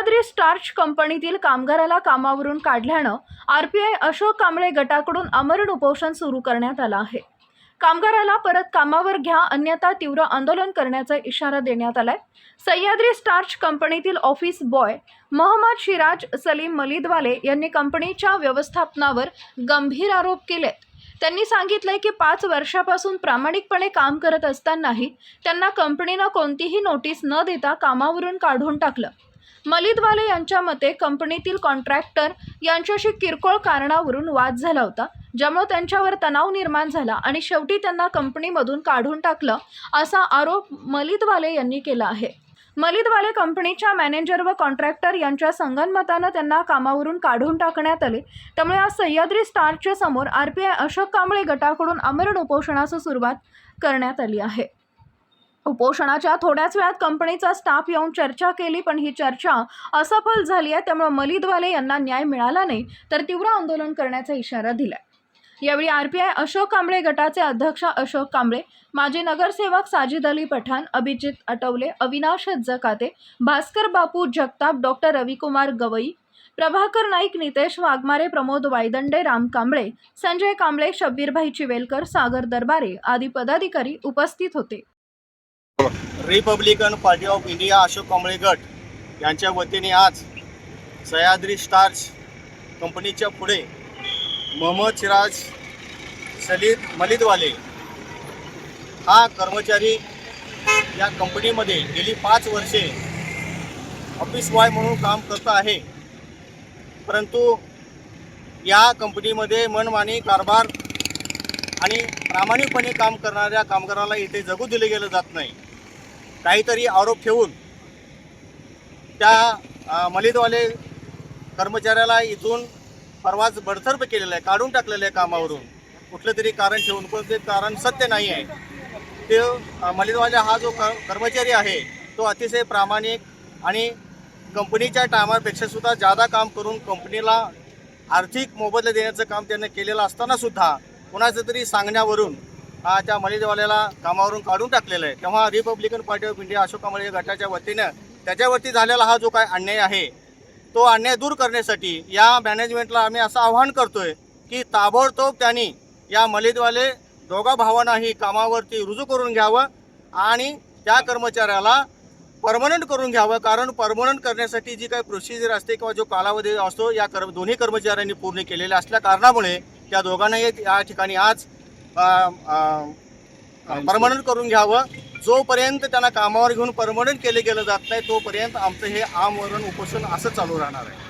Sahyadri starch कंपनीतील कामगाराला कामावरून काढल्यानं आरपीआय अशोक कांबळे गटाकडून अमरण उपोषण सुरू करण्यात आलं आहे. कामगाराला परत कामावर घ्या अन्यथा तीव्र आंदोलन करण्याचा इशारा देण्यात आलाय. सह्याद्री स्टार्च कंपनीतील ऑफिस बॉय मोहम्मद शिराज सलीम मलिदवाले यांनी कंपनीच्या व्यवस्थापनावर गंभीर आरोप केले त्यांनी सांगितलंय की पाच वर्षापासून प्रामाणिकपणे काम करत असतानाही त्यांना कंपनीनं कोणतीही नोटीस न देता कामावरून काढून टाकलं. मलिदवाले यांच्या मते कंपनीतील कॉन्ट्रॅक्टर यांच्याशी किरकोळ कारणावरून वाद झाला होता ज्यामुळे त्यांच्यावर तणाव निर्माण झाला आणि शेवटी त्यांना कंपनीमधून काढून टाकलं असा आरोप मलिदवाले यांनी केला आहे. मलिदवाले कंपनीच्या मॅनेजर व कॉन्ट्रॅक्टर यांच्या संगनमतानं त्यांना कामावरून काढून टाकण्यात आले. त्यामुळे आज सह्याद्री स्टारच्या समोर R P I Ashok Kamble गटाकडून आमरण उपोषणास सुरुवात करण्यात आली आहे. उपोषणाच्या थोड्याच वेळात कंपनीचा स्टाफ येऊन चर्चा केली पण ही चर्चा असफल झाली आहे त्यामुळे मलिदवाले यांना न्याय मिळाला नाही तर तीव्र आंदोलन करण्याचा इशारा दिला यावेळी R P I Ashok Kamble गटाचे अध्यक्ष अशोक कांबळे माजी नगरसेवक साजिद अली पठाण अभिजित आटवले अविनाश जकाते भास्कर बापू जगताप डॉक्टर रविकुमार गवई प्रभाकर नाईक नितेश वाघमारे प्रमोद वायदंडे राम कांबळे संजय कांबळे शब्बीरभाई चिवेलकर सागर दरबारे आदी पदाधिकारी उपस्थित होते. Republican Party of India Ashok Kamble गट यांच्या वतीने आज सह्याद्री स्टार्च कंपनीच्या पुढे मोहम्मद सिराज सलीद मलिदवाले हा कर्मचारी या कंपनीमध्ये गेली पाच वर्षे ऑफिस बॉय म्हणून काम करत आहे. परंतु या कंपनीमध्ये मनमानी कारभार आणि प्रामाणिकपणे काम करणाऱ्या कामगाराला इथे जगू दिले गेलं जात नाही. काहीतरी आरोप ठेवून त्या मलिदवाले कर्मचाऱ्याला इथून परवाच बडतर्फ केलेलं आहे काढून टाकलेलं आहे कामावरून. कुठलं तरी कारण ठेवून पण ते कारण सत्य नाही आहे. ते मलिदवाले हा जो क कर्मचारी आहे तो अतिशय प्रामाणिक आणि कंपनीच्या टायमापेक्षा सुद्धा जादा काम करून कंपनीला आर्थिक मोबदला देण्याचं काम त्यांनी केलेलं असताना सुद्धा कोणाचं तरी सांगण्यावरून हा त्या मलिदवाल्याला कामावरून काढून टाकलेलं आहे. तेव्हा Republican Party of India Ashok Kamble गटाच्या वतीनं त्याच्यावरती झालेला हा जो काय अन्याय आहे तो अन्याय दूर करण्यासाठी या मॅनेजमेंटला आम्ही असं आवाहन करतोय की ताबडतोब त्यांनी या मलिदवाले दोघा भावांनाही कामावरती रुजू करून घ्यावं आणि त्या कर्मचाऱ्याला परमनंट करून घ्यावं. कारण परमनंट करण्यासाठी जी काही प्रोसिजर असते किंवा जो कालावधी असतो या कर्म दोन्ही कर्मचाऱ्यांनी पूर्ण केलेला असल्या कारणामुळे त्या दोघांनाही या ठिकाणी आज परमनंट करून घ्यावं. जोपर्यंत त्यांना कामावर घेऊन परमनंट केले गेलं जात नाही तोपर्यंत आमचं हे आमरण उपोषण असं चालू राहणार आहे.